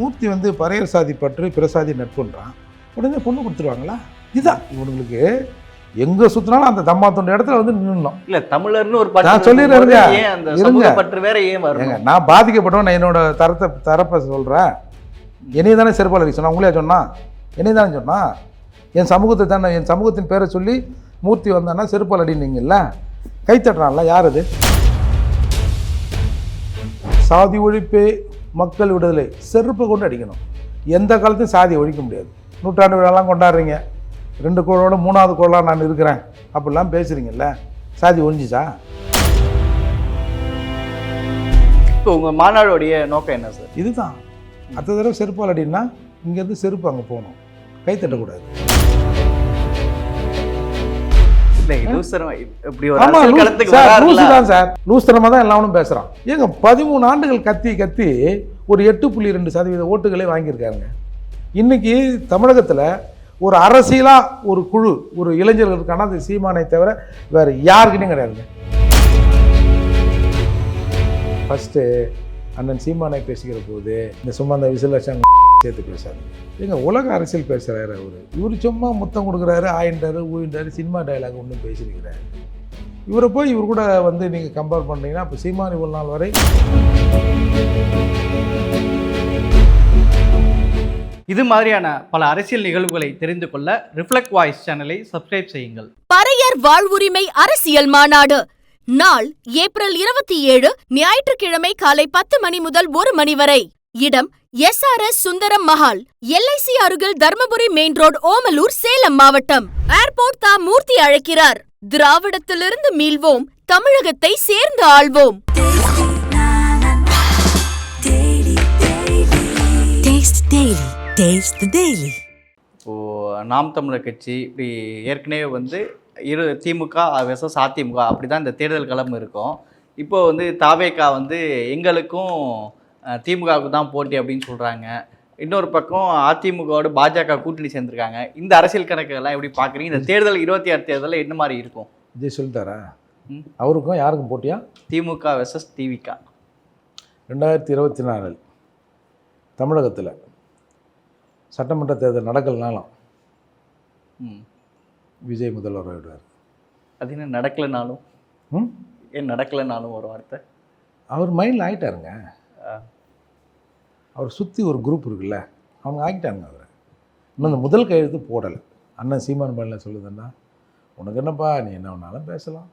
மூர்த்தி வந்து பறையர் சாதி பற்று பிரசாதி நட்புன்றான். உடனே பொண்ணு கொடுத்துருவாங்களா? இதுதான் இவனுங்களுக்கு எங்கே சுற்றினாலும் அந்த தம்மாத்தோண்ட இடத்துல வந்து நின்னுணும் இல்ல தமிழர்னு ஒரு நான் சொல்லிடுறேன் இருங்க. பற்று வேற ஏன் வரணும்? நான் பாதிக்கப்பட்டவன் நான் என்னோட தரத்தை தரப்பை சொல்கிறேன் என்னைய தானே செருப்பால் அடிக்க சொன்னா உங்களே சொன்னா என்னைய தானே சொன்னா என் சமூகத்தை தானே என் சமூகத்தின் பேரை சொல்லி மூர்த்தி வந்தான்னா செருப்பால் அடினீங்கல்ல? கை தட்டுறான்ல யார் அது? சாதி ஒழிப்பே மக்கள் விடுதலை செருப்பை கொண்டு அடிக்கணும். எந்த காலத்தையும் சாதியை ஒழிக்க முடியாது. நூற்றாண்டு விழாலாம் கொண்டாடுறீங்க. ரெண்டு கோளோட மூணாவது கோளாக நான் இருக்கிறேன். அப்படிலாம் பேசுகிறீங்கல்ல சாதி ஒழிஞ்சிச்சா? இப்போ உங்க மாநாடுடைய நோக்கம் என்ன சார்? இதுதான். அடுத்த தடவை செருப்பால் அடின்னா இங்கேருந்து செருப்பு அங்கே போகணும். கை தட்டக்கூடாது. லூசு தான் சார். லூஸ்தனமாக தான் எல்லாரும் பேசுகிறான் ஏங்க பதிமூணு ஆண்டுகள் கத்தி கத்தி ஒரு எட்டு புள்ளி ரெண்டு சதவீத ஓட்டுகளே வாங்கியிருக்காருங்க. இன்னைக்கு தமிழகத்தில் ஒரு அரசியலாக ஒரு குழு ஒரு இளைஞர்கள் இருக்கானா அது சீமானை தவிர வேறு யாருக்குன்னு கிடையாதுங்க. ஃபஸ்ட்டு அண்ணன் சீமானை பேசுகிற போது இந்த சும்மா அந்த விசிலட்சம் சேர்த்து பேசாது ஏங்க உலக அரசியல் பேசுகிறாரு அவர். இவர் சும்மா முத்தம் கொடுக்குறாரு ஆயின்றாரு ஊயின்றாரு சினிமா டயலாக் ஒன்றும் பேசியிருக்கிறாரு இவரை போய் இவர் கூட வந்து நீங்கள் கம்பேர் பண்ணீங்கன்னா அப்போ சீமான் இவ்வளோ நாள் வரை இது மாதிரியான பல அரசியல் நிகழ்வுகளை தெரிந்து கொள்ள ரிஃப்ளெக்ட் வாய்ஸ் சேனலை சப்ஸ்கிரைப் செய்யுங்கள். பறையர் வாழ்வுரிமை அரசியல் மாநாடு. நாள் ஏப்ரல் இருபத்தி ஏழு ஞாயிற்றுக்கிழமை காலை பத்து மணி முதல் ஒரு மணி வரை. இடம் S R S Sundaram Mahal LIC அருகில் தர்மபுரி மெயின் ரோடு ஓமலூர் சேலம் மாவட்டம். ஏர்போர்ட் தா மூர்த்தி அழைக்கிறார். திராவிடத்திலிருந்து மீள்வோம் தமிழகத்தை சேர்ந்து ஆள்வோம். இப்போ நாம் தமிழர் கட்சி இப்படி ஏற்கனவே வந்து இரு திமுக வெசஸ் அதிமுக அப்படி தான் இந்த தேர்தல் களம் இருக்கும். இப்போ வந்து தாவேகா வந்து எங்களுக்கும் திமுகவுக்கு தான் போட்டி அப்படின்னு சொல்கிறாங்க இன்னொரு பக்கம் அதிமுகவோட பாஜக கூட்டணி சேர்ந்துருக்காங்க. இந்த அரசியல் கணக்குகள்லாம் எப்படி பார்க்குறீங்க? இந்த தேர்தல் இருபத்தி ஆறு தேர்தலில் என்ன மாதிரி இருக்கும்? விஜய் சொல்லிட்டாரா? ம். அவருக்கும் யாருக்கும் போட்டியா? திமுக வெசஸ் டிவிகா ரெண்டாயிரத்தி இருபத்தி நாலில் தமிழகத்தில் சட்டமன்ற தேர்தல் நடக்கலனாலும் ம். விஜய் முதல்வர் ஆகிடுவார் அது என்ன நடக்கலைனாலும்? ம்? ஏன் நடக்கலைனாலும் ஒரு வார்த்தை? அவர் மைண்டில் ஆகிட்டாருங்க. அவர் சுற்றி ஒரு குரூப் இருக்குல்ல அவங்க ஆகிட்டாங்க அவரை. இன்னும் அந்த முதல் கையெழுத்து போடலை. அண்ணன் சீமான் பள்ளியில் சொல்லுதுன்னா உனக்கு என்னப்பா நீ என்ன வேணாலும் பேசலாம்.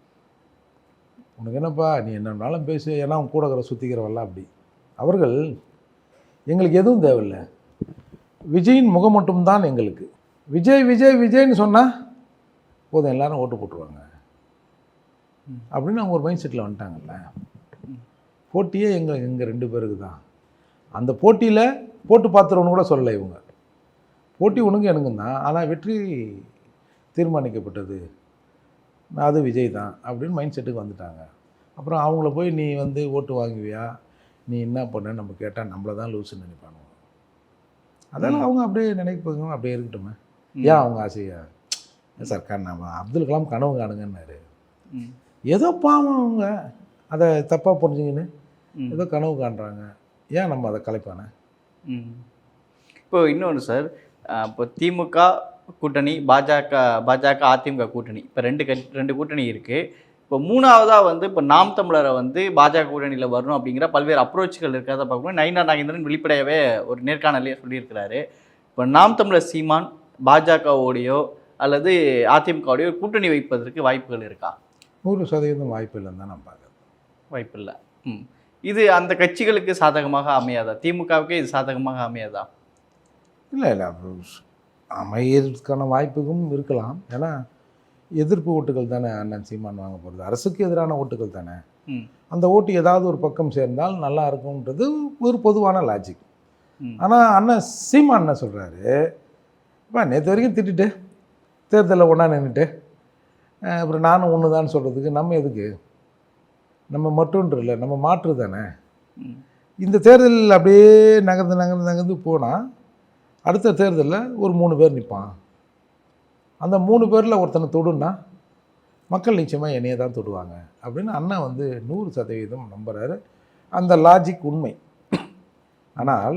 உனக்கு என்னப்பா நீ என்ன வேணாலும் பேசு. ஏன்னா அவன் கூட இருக்கிற சுற்றிக்கிறவெல்லாம் அப்படி. அவர்கள் எங்களுக்கு எதுவும் தேவையில்லை. விஜயின் முகம் மட்டும்தான் எங்களுக்கு. விஜய் விஜய் விஜய்னு சொன்னால் போதும் எல்லாரும் ஓட்டு போட்டுருவாங்க. அப்படின்னு அவங்க ஒரு மைண்ட் செட்டில் வந்துட்டாங்கல்ல போட்டியே எங்கள் எங்கள் ரெண்டு பேருக்கு தான். அந்த போட்டியில் போட்டு பார்த்துருவனு கூட சொல்லலை இவங்க. போட்டி உனக்கு எனக்கும் தான் ஆனால் வெற்றி தீர்மானிக்கப்பட்டது. நான் அது விஜய் தான் அப்படின்னு மைண்ட் செட்டுக்கு வந்துட்டாங்க. அப்புறம் அவங்கள போய் நீ வந்து ஓட்டு வாங்குவியா? நீ என்ன பண்ண நம்ம கேட்டால் நம்மளை தான் லூசுன்னு நினைப்பானுங்க. அதெல்லாம் அவங்க அப்படியே நினைப்பாங்க அப்படியே இருக்கட்டுமே. ஏன் அவங்க ஆசையா? சார் கண் நம்ம அப்துல் கலாம் கனவு காணுங்கன்னாரு. ஏதோ பாவம் அவங்க. அதை தப்பாக புரிஞ்சுங்கன்னு. ஏதோ கனவு காண்றாங்க. ஏன் நம்ம அதை கலைப்பானே ம். இப்போ இன்னொன்று சார் இப்போ திமுக கூட்டணி பாஜக பாஜக அதிமுக கூட்டணி இப்போ ரெண்டு ரெண்டு கூட்டணி இருக்குது இப்போ மூணாவதாக வந்து இப்போ நாம் தமிழரை வந்து பாஜக கூட்டணியில் வரணும் அப்படிங்கிற பல்வேறு அப்ரோச்சுகள் இருக்கிறத பார்க்கும்போது நயினா நாகேந்திரன் வெளிப்படையாகவே ஒரு நேர்காணலே சொல்லியிருக்கிறாரு. இப்போ நாம் தமிழர் சீமான் பாஜகவோடையோ அல்லது அதிமுகவோடையோ கூட்டணி வைப்பதற்கு வாய்ப்புகள் இருக்கா? நூறு சதவீதம் வாய்ப்பு இல்லைன்னு தான் நான் பார்க்குறேன். வாய்ப்பில்லை ம். இது அந்த கட்சிகளுக்கு சாதகமாக அமையாதா? திமுகவுக்கே இது சாதகமாக அமையாதா? இல்லை இல்லை. அமையறதுக்கான வாய்ப்புக்கும் இருக்கலாம். ஏன்னா எதிர்ப்பு ஓட்டுகள் தானே அண்ணன் சீமான் வாங்க போகிறது அரசுக்கு எதிரான ஓட்டுகள் தானே. அந்த ஓட்டு ஏதாவது ஒரு பக்கம் சேர்ந்தால் நல்லா இருக்கும்ன்றது ஒரு பொதுவான லாஜிக் ஆனால் அண்ணன் சீமான் என்ன சொல்கிறாரு இப்போ நேற்று வரைக்கும் திட்டிட்டு தேர்தலில் ஒன்றா நின்றுட்டு அப்புறம் நானும் ஒன்று தான் சொல்கிறதுக்கு நம்ம எதுக்கு? நம்ம மட்டும்ன்ற இல்லை நம்ம மாற்று தானே? இந்த தேர்தல் அப்படியே நகர்ந்து நகர்ந்து நகர்ந்து போனால் அடுத்த தேர்தலில் ஒரு மூணு பேர் நிற்பான் அந்த மூணு பேரில் ஒருத்தனை தொடுன்னா மக்கள் நிச்சயமாக என்னையே தான் தொடுவாங்க அப்படின்னு அண்ணன் வந்து நூறு சதவீதம் நம்புகிறாரு அந்த லாஜிக் உண்மை. ஆனால்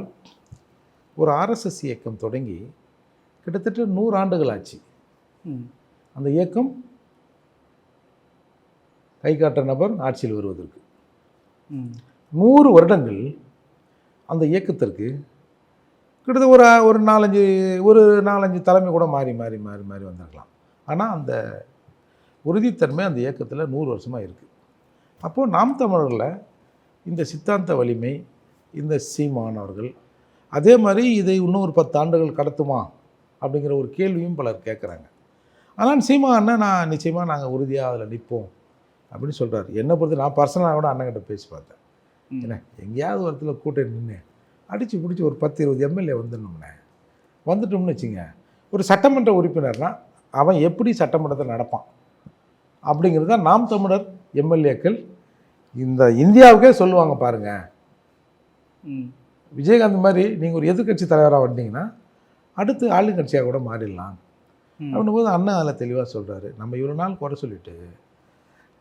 ஒரு ஆர்எஸ்எஸ் இயக்கம் தொடங்கி கிட்டத்தட்ட நூறு ஆண்டுகள் ஆச்சு. அந்த இயக்கம் கை காட்ட நபர் ஆட்சியில் வருவதற்கு. நூறு வருடங்கள் அந்த இயக்கத்திற்கு கிட்டத்தட்ட ஒரு ஒரு நாலஞ்சு ஒரு நாலஞ்சு தலைமை கூட மாறி மாறி மாறி மாறி வந்திருக்கலாம். ஆனால் அந்த உறுதித்தன்மை அந்த இயக்கத்தில் நூறு வருஷமாக இருக்குது அப்போது நாம் தமிழர்களில் இந்த சித்தாந்த வலிமை இந்த சீமானவர்கள் அதே மாதிரி இதை இன்னும் ஒரு பத்து ஆண்டுகள் கடத்துமா அப்படிங்கிற ஒரு கேள்வியும் பலர் கேட்குறாங்க ஆனால் சீமா அண்ணன் நான் நிச்சயமாக நாங்கள் உறுதியாக அதில் நிற்போம் அப்படின்னு சொல்கிறாரு என்னை பொறுத்து நான் பர்சனலாக கூட அண்ணன்கிட்ட பேசி பார்த்தேன். என்ன எங்கேயாவது ஒரு இடத்துல கூட்டம் நின்று அடித்து பிடிச்சி ஒரு பத்து இருபது எம்எல்ஏ வந்துடணும்னே. வந்துட்டோம்னு வச்சுங்க ஒரு சட்டமன்ற உறுப்பினர்னா அவன் எப்படி சட்டமன்றத்தை நடப்பான்? அப்படிங்கிறது தான் நாம் தமிழர் எம்எல்ஏக்கள் இந்த இந்தியாவுக்கே சொல்லுவாங்க பாருங்கள். விஜயகாந்த் மாதிரி நீங்கள் ஒரு எதிர்க்கட்சி தலைவராக வந்தீங்கன்னா அடுத்து ஆளுங்கட்சியாக கூட மாறிடலாம். அப்படின்னும் போது அண்ணா அதில் தெளிவாக சொல்கிறாரு நம்ம இவ்வளோ நாள் குறை சொல்லிட்டு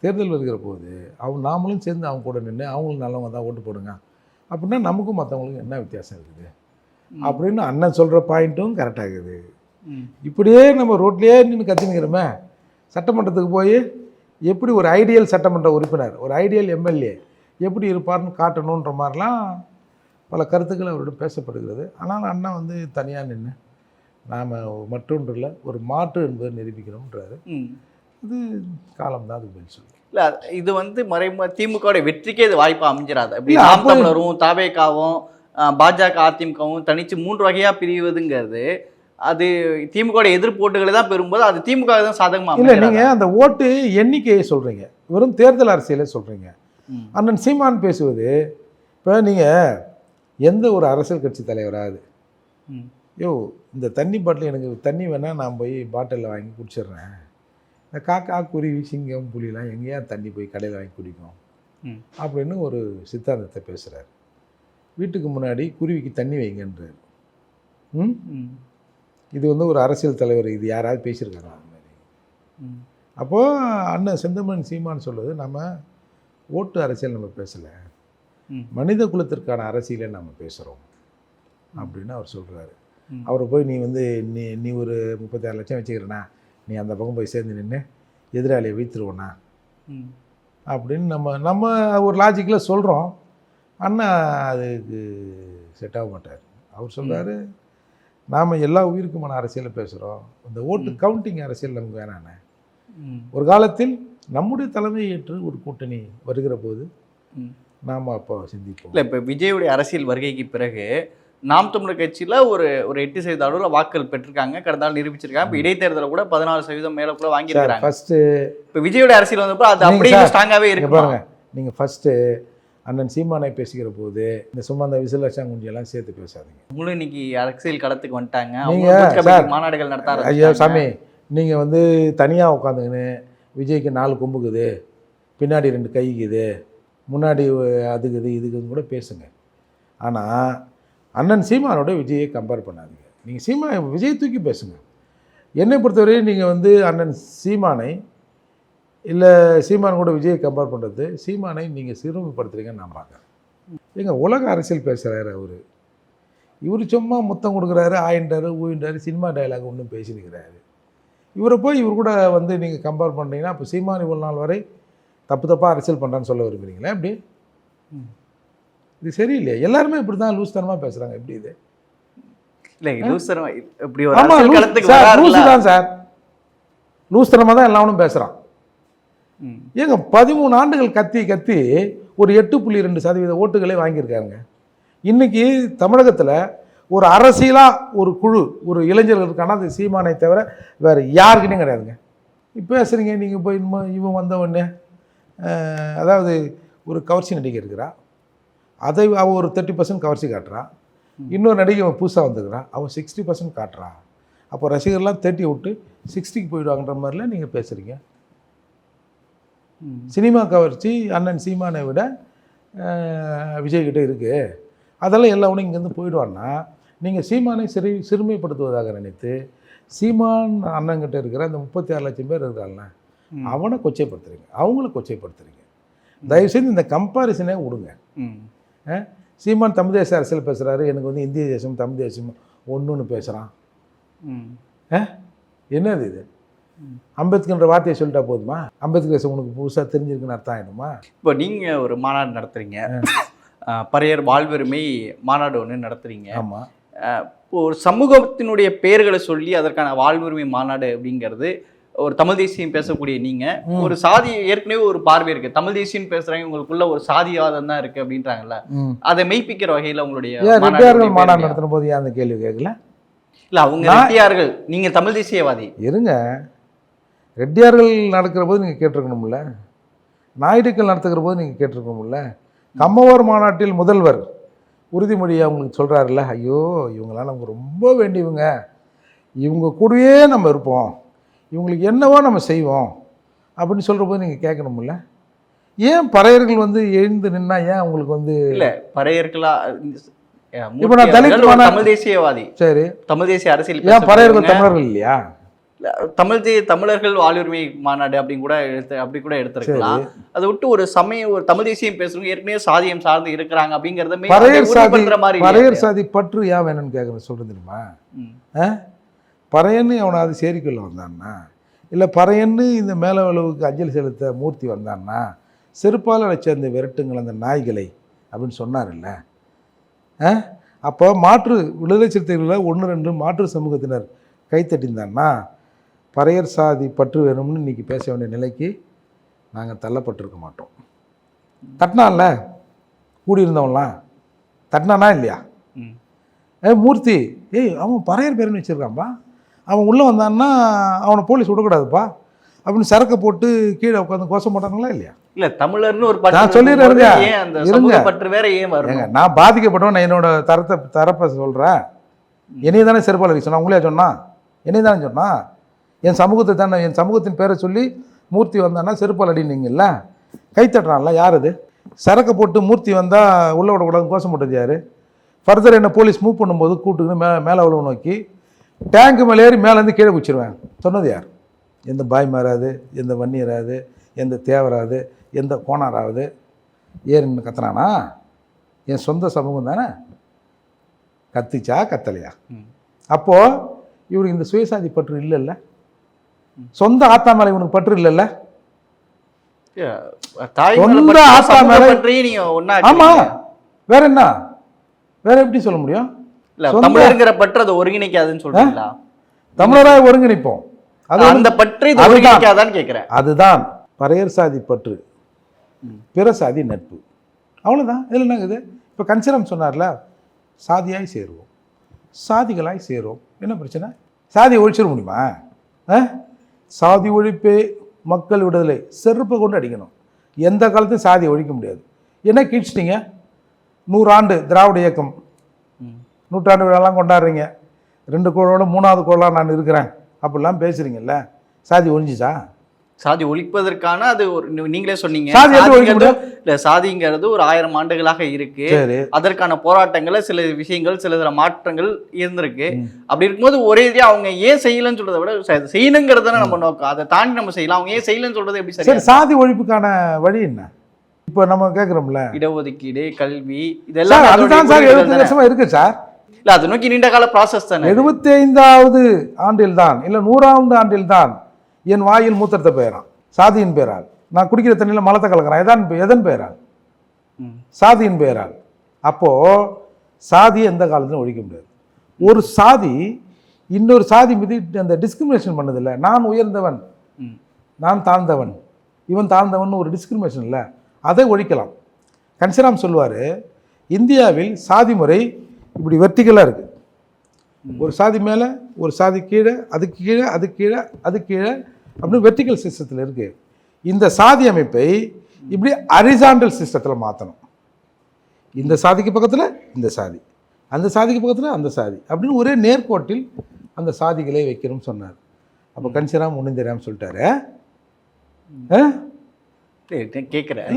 தேர்தல் வருகிற போது அவங்க நாமளும் சேர்ந்து அவங்க கூட நின்று அவங்களும் நல்லவங்க தான் ஓட்டு போடுங்க. அப்படின்னா நமக்கும் மற்றவங்களுக்கும் என்ன வித்தியாசம் இருக்குது. அப்படின்னு அண்ணன் சொல்கிற பாயிண்ட்டும் கரெக்டாக இருக்குது ம். இப்படியே நம்ம ரோட்லேயே நின்று கத்தினுக்கிறோமே சட்டமன்றத்துக்கு போய் எப்படி ஒரு ஐடியல் சட்டமன்ற உறுப்பினர் ஒரு ஐடியல் எம்எல்ஏ எப்படி இருப்பார்னு காட்டணுன்ற மாதிரிலாம் பல கருத்துக்கள் அவரிடம் பேசப்படுகிறது. ஆனால் அண்ணன் வந்து தனியாக நின்று நாம் மற்றொன்றில் ஒரு மாற்று என்பதை நிரூபிக்கணுன்றாரு இது காலம்தான் அதுக்கு பதில் சொல்லு இல்ல இது வந்து மறைமுக திமுகவுடைய வெற்றிக்கே இது வாய்ப்பு அமைஞ்சிராது அப்படி நாம் தமிழரும் தாவேகாவும் அஹ், பாஜக அதிமுகவும் தனிச்சு மூன்று வகையா பிரிவதுங்கிறது அது திமுக எதிர்ப்பு ஓட்டுகளை தான் பெறும்போது அது திமுக தான் சாதகமா இல்லை? நீங்கள் அந்த ஓட்டு எண்ணிக்கையை சொல்கிறீங்க வெறும் தேர்தல் அரசியலே சொல்கிறீங்க. அண்ணன் சீமான் பேசுவது இப்போ நீங்கள் எந்த ஒரு அரசியல் கட்சி தலைவராது. யோ இந்த தண்ணி பாட்டில் எனக்கு தண்ணி வேணால் நான் போய் பாட்டிலில் வாங்கி குடிச்சிடுறேன் இந்த காக்கா குருவி சிங்கம் புலிலாம் எங்கேயா தண்ணி போய் கடையில் வாங்கி குடிக்கும். அப்படின்னு ஒரு சித்தாந்தத்தை பேசுகிறார் வீட்டுக்கு முன்னாடி குருவிக்கு தண்ணி வைங்கன்றார். இது வந்து ஒரு அரசியல் தலைவர் இது யாராவது பேசியிருக்காங்க அந்த மாதிரி ம். அப்போது அண்ணன் செந்தமன் சீமான் சொல்லுவது நம்ம ஓட்டு அரசியல் நம்ம பேசலை. மனித குலத்திற்கான அரசியலை நம்ம பேசுகிறோம் அப்படின்னு அவர் சொல்கிறாரு. அவரை போய் நீ வந்து நீ நீ ஒரு முப்பத்தாறு லட்சம் வச்சுக்கிறனா நீ அந்த பக்கம் போய் சேர்ந்து நின்று எதிராளியை வீழ்த்துருவோண்ணா. ம். அப்படின்னு நம்ம நம்ம ஒரு லாஜிக்கில் சொல்கிறோம் அண்ணா அதுக்கு செட் ஆக மாட்டார். அவர் சொல்றாரு நாம் எல்லா உயிருக்குமான அரசியலை பேசுகிறோம் இந்த ஓட்டு கவுண்டிங் அரசியல் நமக்கு வேணாண்ணே ம். ஒரு காலத்தில் நம்முடைய தலைமையை ஏற்று ஒரு கூட்டணி வருகிற போது ம். நாம் அப்போ சிந்திப்போம். இல்ல இப்ப விஜயுடைய அரசியல் வருகைக்கு பிறகு நாம் தமிழர் கட்சியில ஒரு ஒரு எட்டு சதவீத அளவுல வாக்குகள் பெற்றிருக்காங்க. கடந்த நாள் நிரூபிச்சிருக்காங்க. இப்ப இடைத்தேர்தலில் கூட பதினாலு சதவீதம் மேல கூட வாங்கியிருக்காங்க ஃபஸ்ட்டு இப்ப விஜயோட அரசியல் வந்தப்போ அது அப்படியே இங்கே இருக்கு பாருங்க. நீங்கள் ஃபஸ்ட்டு அண்ணன் சீமானை பேசுகிற போது இந்த சும்மா அந்த விசிலட்சாங்குஞ்சியெல்லாம் சேர்த்து பேசாதீங்க. அவங்களும் இன்னைக்கு அரசியல் களத்துக்கு வந்துட்டாங்க. அவங்க மாநாடுகள் நடத்த ஐயா. சாமி நீங்கள் வந்து தனியாக உட்காந்துக்கின்னு விஜய்க்கு நாலு கொம்புக்குது பின்னாடி ரெண்டு கைக்குது முன்னாடி அதுக்குது இதுக்குன்னு கூட பேசுங்க. ஆனால் அண்ணன் சீமானோட விஜயை கம்பேர் பண்ணாதீங்க. நீங்கள் சீமா விஜய் தூக்கி பேசுங்க. என்னை பொறுத்தவரையும் நீங்கள் வந்து அண்ணன் சீமானை இல்லை சீமான் கூட விஜயை கம்பேர் பண்ணுறது சீமானை நீங்கள் சிறுமைப்படுத்துறீங்கன்னு நான் பார்க்குறேன். ஏங்க உலக அரசியல் பேசுகிறாரு அவர். இவர் சும்மா முத்தம் கொடுக்குறாரு ஆயின்றாரு ஊயின்றாரு சினிமா டைலாக் ஒன்றும் பேசினுக்கிறாரு. இவரை போய் இவர் கூட வந்து நீங்கள் கம்பேர் பண்ணுறீங்கன்னா அப்போ சீமான் இவ்வளோ நாள் வரை தப்பு தப்பாக அரசியல் பண்ணுறான்னு சொல்ல விரும்புகிறீங்களா எப்படி? இது சரியில்லையா. எல்லாருமே இப்படி தான் லூஸ்தனமாக பேசுகிறாங்க எப்படி இது? இல்ல லூசர் இப்படி லூஸ் தான் சார் லூஸ்தனமாக தான் எல்லாவனும் பேசுகிறான். ஏங்க பதிமூணு ஆண்டுகள் கத்தி கத்தி ஒரு எட்டு புள்ளி ரெண்டு சதவீத ஓட்டுகளே வாங்கியிருக்காங்க இன்னைக்கு தமிழகத்தில் ஒரு அரசியலாக ஒரு குழு ஒரு இளைஞர்கள் இருக்கானா அது சீமானை தவிர வேறு யாருக்குன்னே கிடையாதுங்க. இப்போ பேசுகிறீங்க நீங்கள் போய் இவன் வந்த உடனே அஹ், அதாவது ஒரு கவர்ச்சி நடிகை இருக்கிறா அதை அவள் ஒரு தேர்ட்டி பர்சன்ட் கவர்ச்சி காட்டுறா. இன்னொரு நடிகை அவன் புதுசாக வந்துருக்கிறான் அவன் சிக்ஸ்டி பர்சன்ட் காட்டுறா. அப்போ ரசிகர்லாம் தேர்ட்டி விட்டு சிக்ஸ்டிக்கு போயிடுவாங்கன்ற மாதிரிலாம் நீங்கள் பேசுகிறீங்க. சினிமா கவர்ச்சி அண்ணன் சீமானை விட அஹ், விஜய் கிட்ட இருக்குது அதெல்லாம் எல்லாவனும் இங்கேருந்து போயிடுவான்னா நீங்கள் சீமானை சிறு சிறுமைப்படுத்துவதாக நினைத்து சீமான் அண்ணங்கிட்ட இருக்கிற அந்த முப்பத்தி ஆறு லட்சம் பேர் இருக்காங்கல்ல ம். அவனை கொச்சைப்படுத்துறீங்க. அவங்கள கொச்சைப்படுத்துறீங்க. தயவுசெய்து இந்த கம்பாரிசனே விடுங்க. சீமான் தமிழ் தேச அரசியல் பேசுகிறாரு எனக்கு வந்து இந்திய தேசம் தமிழ் தேசம் ஒன்றுன்னு பேசுகிறான் ம். என்னது இது? அம்பேத்கர்ன்ற வார்த்தையை சொல்லிட்டா போதுமா? அம்பேத்கர் தேசம் உனக்கு புதுசாக தெரிஞ்சிருக்குன்னு அர்த்தம் ஆகிடுமா இப்போ நீங்கள் ஒரு மாநாடு நடத்துறீங்க. அஹ், பறையர் வாழ்வெருமை மாநாடு ஒன்று நடத்துறீங்க. ஆமாம் இப்போ ஒரு சமூகத்தினுடைய பெயர்களை சொல்லி அதற்கான வாழ்வுரிமை மாநாடு அப்படிங்கிறது ஒரு தமிழ் தேசியம் பேசக்கூடிய நீங்க ஒரு சாதி ஏற்கனவே ஒரு பார்வை இருக்கு. தமிழ் தேசியம் பேசுறாங்க உங்களுக்குள்ள ஒரு சாதிவாதம் தான் இருக்கு அப்படின்றாங்கல்ல. அதை மெய்ப்பிக்கிற வகையில உங்களுடைய மாநாடு? நடத்தின போது அந்த கேள்வி கேட்கல? இல்ல அவங்க ரெட்டியார்கள் நீங்க தமிழ் தேசியவாதி. இருங்க. ரெட்டியார்கள் நடக்கிற போது நீங்கள் கேட்டிருக்கணும்ல. நாயுடுக்கள் நடத்துகிற போது நீங்கள் கேட்டிருக்கணும்ல. கம்மவர் மாநாட்டில் முதல்வர் உறுதிமொழியை அவங்களுக்கு சொல்கிறாருல்ல ஐயோ இவங்களாம் நமக்கு ரொம்ப வேண்டியவங்க. இவங்க கூடவே நம்ம இருப்போம். இவங்களுக்கு என்னவோ நம்ம செய்வோம் அப்படின்னு சொல்கிற போது நீங்கள் கேட்கணும்ல? ஏன் பறையர்கள் வந்து எழுந்து நின்னா ஏன் அவங்களுக்கு வந்து இல்ல பறையர்களா இப்ப நான் தலித் தமிழ் தேசியவாதி. சரி. தமிழ் தேசிய அரசியல் ஏன் பறையர்கள். தமிழர்கள் இல்லையா? இல்ல, தமிழ் தே தமிழர்கள் வாழ்வுரிமை மாநாடு அப்படின்னு கூட எடுத்து அப்படி கூட எடுத்திருக்கலாம். அதை விட்டு ஒரு சமய ஒரு தமிழ் தேசியம் பேசுறவங்க ஏற்கனவே சாதியம் சார்ந்து இருக்கிறாங்க அப்படிங்கறத பறையர் சாதி? பறையர் பற்று ஏன் வேணும்னு கேட்குறேன் சொல்கிறது தெரியுமா. பறையன்னு அவனாவது சேரிக்குள்ள வந்தான்னா இல்லை பறையன்னு இந்த மேலவளவுக்கு அஞ்சலி செலுத்த மூர்த்தி வந்தான்னா செருப்பால் அழைச்ச அந்த விரட்டுங்கள் அந்த நாய்களை அப்படின்னு சொன்னார்ல்ல. ஆ? அப்போ மாற்று விடுதலை சிறுத்தைகளில் ஒன்று ரெண்டு மாற்று சமூகத்தினர் கைத்தட்டியிருந்தான்னா பறையர் சாதி பற்று வேணும்னு இன்னைக்கு பேச வேண்டிய நிலைக்கு நாங்கள் தள்ளப்பட்டிருக்க மாட்டோம். தட்டினான்ல? கூடியிருந்தவன்லாம். தட்டினானா இல்லையா? ம். ஏ மூர்த்தி ஏய் அவன் பறையர் பேருன்னு வச்சுருக்கான்ப்பா அவன் உள்ளே வந்தான்னா அவனை போலீஸ் விடக்கூடாதுப்பா. அப்படின்னு சரக்கை போட்டு கீழே உட்காந்து கோஷம் போட்டாங்களா இல்லையா? இல்ல தமிழர்னு ஒரு நான் சொல்லிடுறேங்க. இருங்க. பற்று வேற ஏன் வரும் நான் பாதிக்கப்பட்டவன் நான் என்னோட தரத்தை தரப்பை சொல்கிறேன் என்னைய தானே செருப்பால் அடிக்க சொன்னா உங்களே சொன்னா என்னைய தானே சொன்னா என் சமூகத்தை தானே என் சமூகத்தின் பேரை சொல்லி மூர்த்தி வந்தான்னா செருப்பால் அடினீங்கல்ல? கை தட்டுறான்ல யார் அது சரக்கை போட்டு மூர்த்தி வந்தால் உள்ள விடக்கூடாதுன்னு கோஷம் போட்டது யார்? ஃபர்தர் என்ன போலீஸ் மூவ் பண்ணும்போது கூட்டுக்குன்னு மே மேலே உழவு நோக்கி டேங்க்கு மேலே ஏறி மேலேருந்து கீழே குச்சிருவேன் சொன்னது யார்? எந்த பாய் மாறாது எந்த வன்னியராது எந்த தேவராது எந்த கோணாராவது ஏறி நின்று கத்துனானா? என் சொந்த சமூகம் தானே? கத்துச்சா கத்தலையா. அப்போது இவருக்கு இந்த சுயசாதி பற்று இல்லைல்ல? சொந்த ஆத்தா மேலே இவனுக்கு பற்று இல்லைல்ல? சொந்த ஆத்தா மேல- பற்றையும் நீங்க ஒண்ணா ஆமா. ஆக்குறீங்க. வேற என்ன? வேற எப்படி சொல்ல முடியும்? இல்ல தமிழருங்கிற பற்று அதை ஒருங்கிணைக்காதுன்னு சொல்றீங்களா? தமிழராக ஒருங்கிணைப்போம். அது அந்த பற்று இது. ஒருங்கிணைக்காதான்னு கேக்குறேன். அதுதான். பறையர் சாதி பற்று. பிற சாதி நட்பு. அவ்வளோதான் இதில் என்னங்குது இப்போ கன்சிரம் சொன்னார்ல சாதியாய் சேருவோம். சாதிகளாய் சேருவோம். என்ன பிரச்சனை? சாதி ஒழிச்சிட முடியுமா? சாதி ஒழிப்பே மக்கள் விடுதலை. செருப்பை கொண்டு அடிக்கணும். எந்த காலத்தையும் சாதியை ஒழிக்க முடியாது. என்ன கீழ்ச்சிட்டீங்க? நூறாண்டு திராவிட இயக்கம். நூற்றாண்டு விழாலாம் கொண்டாடுறீங்க. ரெண்டு கோளோட மூணாவது கோளாக நான் இருக்கிறேன். அப்படிலாம் பேசுகிறீங்கல்ல சாதி ஒழிஞ்சிச்சா? சாதி ஒழிப்பதற்கான அது ஒரு நீங்களே சொன்னீங்க. இல்ல சாதிங்கிறது ஒரு ஆயிரம் ஆண்டுகளாக இருக்கு. அதற்கான போராட்டங்கள்ல சில விஷயங்கள் சில சில மாற்றங்கள் இருந்திருக்கு. அப்படி இருக்கும்போது ஒரே இதே அவங்க ஏன் செய்யலன்னு சொல்றதை விட செய்யணுங்கிறது நம்ம நோக்கம். அதை தாண்டி நம்ம செய்யலாம். அவங்க ஏன் செய்யலன்னு சொல்றது எப்படி சரி சாதி ஒழிப்புக்கான வழி என்ன? இப்போ நம்ம கேட்குறோம்ல இடஒதுக்கீடு கல்வி இதெல்லாம் அதோடைய அதுதான் சார் குறியீடுகள் எழுபத்தஞ்சு தானே. வருஷமா இருக்கு சார். இல்ல அது நோக்கி நீண்ட கால ப்ராசஸ் தானே எழுபத்தி ஐந்தாவது ஆண்டில் தான் இல்லை நூறாவது ஆண்டில் தான் என் வாயில் மூத்திரத்தை பெயரான் சாதியின் பெயரால் நான் குடிக்கிற தண்ணியில் மலத்தை கலக்கிறேன். எதான் எதன் பெயரால். சாதியின் பெயரால் அப்போ சாதியை எந்த காலத்திலும் ஒழிக்க முடியாது. ஒரு சாதி இன்னொரு சாதி மீது அந்த டிஸ்கிரிமினேஷன் பண்ணதில்லை. நான் உயர்ந்தவன். நான் தாழ்ந்தவன் இவன் தாழ்ந்தவன் ஒரு டிஸ்கிரிமினேஷன் இல்லை. அதை ஒழிக்கலாம். கன்சிராம் சொல்லுவார் இந்தியாவில் சாதி முறை இப்படி வெர்டிக்கலாக இருக்குது ஒரு சாதி மேலே ஒரு சாதி கீழே அதுக்கு கீழே அதுக்கு கீழே அதுக்கு கீழே அப்படின்னு வெர்டிக்கல் சிஸ்டத்தில் இருக்குது இந்த சாதி அமைப்பை இப்படி அரிசாண்டல் சிஸ்டத்தில் மாற்றணும் இந்த சாதிக்கு பக்கத்தில் இந்த சாதி அந்த சாதிக்கு பக்கத்தில் அந்த சாதி அப்படின்னு ஒரே நேர்கோட்டில் அந்த சாதிகளை வைக்கணும்னு சொன்னார். அப்போ கன்சிராம் ஒன்றும் தெரியாமல் சொல்லிட்டாரு ஆ?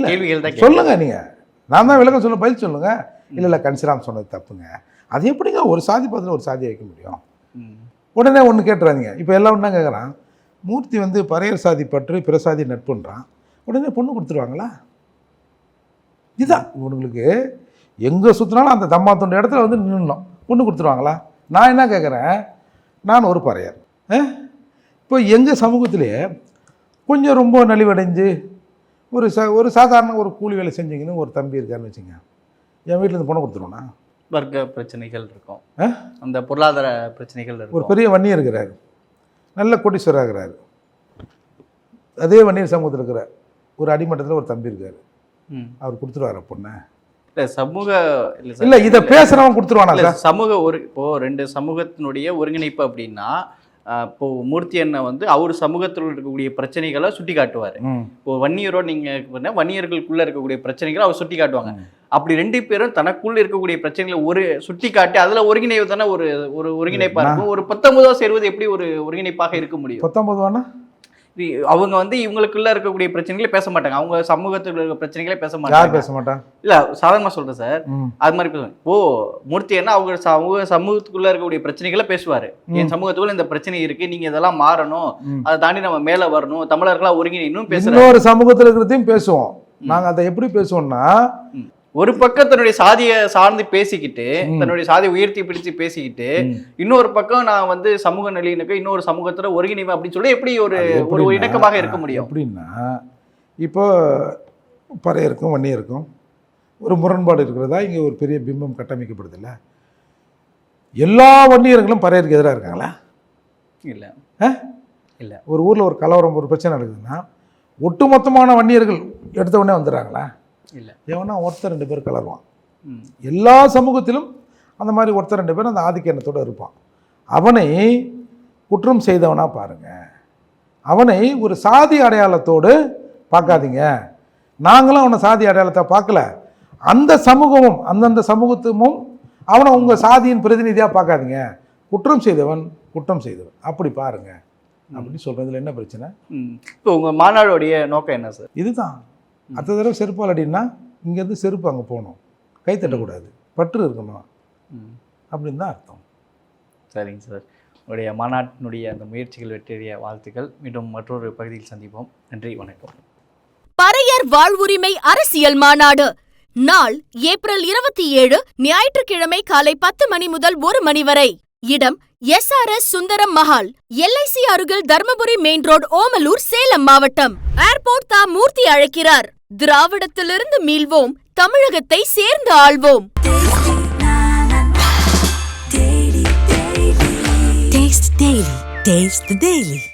சரி, கேக்குறேன். நான் தான் விளக்கம் சொல்ல பதில் சொல்லுங்க. இல்லை இல்லை கன்சிராம் சொன்னது தப்புங்க. அது எப்படிங்க ஒரு சாதி பக்கத்தில் ஒரு சாதியை வைக்க முடியும். உடனே ஒன்று கேட்டுறாதீங்க. இப்போ எல்லாம் ஒன்றா கேட்குறான் மூர்த்தி வந்து பறையர் சாதி பற்று பிற சாதி நட்புன்றான். உடனே பொண்ணு கொடுத்துருவாங்களா? இதுதான் இவனுங்களுக்கு எங்கே சுற்றினாலும் அந்த தம்மா துண்டு இடத்துல வந்து நின்னோம் பொண்ணு கொடுத்துருவாங்களா? நான் என்ன கேட்குறேன் நான் ஒரு பறையர். ஆ? இப்போ எங்கள் சமூகத்திலே கொஞ்சம் ரொம்ப நலிவடைஞ்சு ஒரு ச ஒரு சாதாரண ஒரு கூலி வேலை செஞ்சீங்கன்னு ஒரு தம்பி இருக்காருன்னு வச்சுங்க. என் வீட்டில் இருந்து பொண்ணை கொடுத்துருவோண்ணா வர்க்க பிரச்சனைகள் இருக்கும்? அந்த பொருளாதார பிரச்சனைகள் ஒரு இருக்கும் பெரிய வன்னியர் இருக்கிறார். நல்ல கோட்டீஸ்வரர் இருக்கிறார் அதே வன்னியர் சமூகத்தில் இருக்கிற ஒரு அடிமட்டத்தில் ஒரு தம்பி இருக்கார். ம். அவர் கொடுத்துருவார பொண்ணை இல்ல சமூக இல்ல இதை பேசுகிறவன் கொடுத்துருவானா சமூக ஒரு இப்போ ரெண்டு சமூகத்தினுடைய ஒருங்கிணைப்பு அப்படின்னா ஆஹ், இப்போ மூர்த்தி அண்ணன் வந்து அவர் சமூகத்தில் இருக்கக்கூடிய பிரச்சனைகளை சுட்டி காட்டுவார் இப்போ வன்னியரோட நீங்க பண்ண வன்னியர்களுக்குள்ள இருக்கக்கூடிய பிரச்சனைகளை அவர் சுட்டி காட்டுவாங்க அப்படி ரெண்டு பேரும் தனக்குள்ள இருக்கக்கூடிய பிரச்சனைகளை ஒரு சுட்டி காட்டி அதுல ஒருங்கிணைவு தானே ஒரு ஒரு ஒருங்கிணைப்பா இருக்கும். ஒரு பத்தொன்பதா சேருவது எப்படி ஒரு ஒருங்கிணைப்பாக இருக்க முடியும்? இது அவங்க வந்து இவங்களுக்குள்ள இருக்கக்கூடிய பிரச்சனைகளை பேச மாட்டாங்க. அவங்க சமூகத்தில் இருக்க பிரச்சனைகளே பேச மாட்டாங்க. பேச மாட்டான் இல்ல சாதாரணமா சொல்றேன் சார். அது மாதிரி பேசுவாங்க ஓ மூர்த்தி என்ன அவங்க சமூக சமூகத்துக்குள்ள இருக்கக்கூடிய பிரச்சனைகளை பேசுவாரு. என் சமூகத்துக்குள்ள இந்த பிரச்சனை இருக்கு நீங்க இதெல்லாம் மாறணும். அதை தாண்டி நம்ம மேல வரணும். தமிழர்களா ஒருங்கிணைணும் பேசுறாரு. இன்னொரு சமூகத்தில் இருக்கிறதையும் பேசுவோம். நாங்கள் அதை எப்படி பேசுவோம்னா ஒரு பக்கம் தன்னுடைய சாதியை சார்ந்து பேசிக்கிட்டு. தன்னுடைய சாதியை உயர்த்தி பிடிச்சு பேசிக்கிட்டு. இன்னொரு பக்கம் நான் வந்து சமூக நிலையினுக்கு இன்னொரு சமூகத்துல ஒருங்கிணைவு அப்படின்னு சொல்லி எப்படி ஒரு ஒரு இணக்கமாக இருக்க முடியும் எப்படின்னா இப்போ பறையருக்கும் வன்னியருக்கும் ஒரு முரண்பாடு இருக்கிறதா இங்கே ஒரு பெரிய பிம்பம் கட்டமைக்கப்படுதில்ல எல்லா வன்னியர்களும் பறையருக்கு எதிராக இருக்காங்களா இல்ல ஆ? இல்ல ஒரு ஊரில் ஒரு கலவரம் ஒரு பிரச்சனை நடக்குதுன்னா ஒட்டுமொத்தமான வன்னியர்கள் எடுத்த உடனே வந்துடுறாங்களா இல்ல. எவனா ஒருத்தர் ரெண்டு பேர் கலருவான். ம். எல்லா சமூகத்திலும் அந்த மாதிரி ஒருத்தர் ரெண்டு பேர் அந்த ஆதிக்க எண்ணத்தோடு இருப்பான். அவனை குற்றம் செய்தவனா பாருங்க. அவனை ஒரு சாதி அடையாளத்தோடு பார்க்காதீங்க. நாங்களும் அவனை சாதி அடையாளத்தை பார்க்கல. அந்த சமூகமும் அந்தந்த சமூகத்துமும் அவனை உங்கள் சாதியின் பிரதிநிதியாக பார்க்காதீங்க. குற்றம் செய்தவன் குற்றம் செய்தவன். அப்படி பாருங்க. அப்படின்னு சொல்கிறதுல என்ன பிரச்சனை. இப்போ உங்க மாநாடுடைய நோக்கம் என்ன சார்? இதுதான். அடுத்த தடவை செருப்பால் அடின்னா இங்கேருந்து செருப்பு அங்கே போகணும். கை தட்டக்கூடாது. பற்று இருக்கணும். அப்படின்னு தான் அர்த்தம். சரிங்க சார். உங்களுடைய மாநாட்டினுடைய அந்த முயற்சிகள் வெற்றிய வாழ்த்துக்கள். மீண்டும் மற்றொரு பகுதியில் சந்திப்போம். நன்றி வணக்கம். பறையர் வாழ்வுரிமை அரசியல் மாநாடு. நாள் ஏப்ரல் இருபத்தி ஏழு ஞாயிற்றுக்கிழமை காலை பத்து மணி முதல் ஒரு மணி வரை. இடம் எஸ்ஆர்எஸ் சுந்தரம் மஹால் எல்ஐசி அருகில் தர்மபுரி மெயின் ரோடு ஓமலூர் சேலம் மாவட்டம். ஏர்போர்ட் தா மூர்த்தி அழைக்கிறார். திராவிடத்திலிருந்து மீள்வோம் தமிழகத்தை சேர்ந்து ஆள்வோம் Taste the Daily.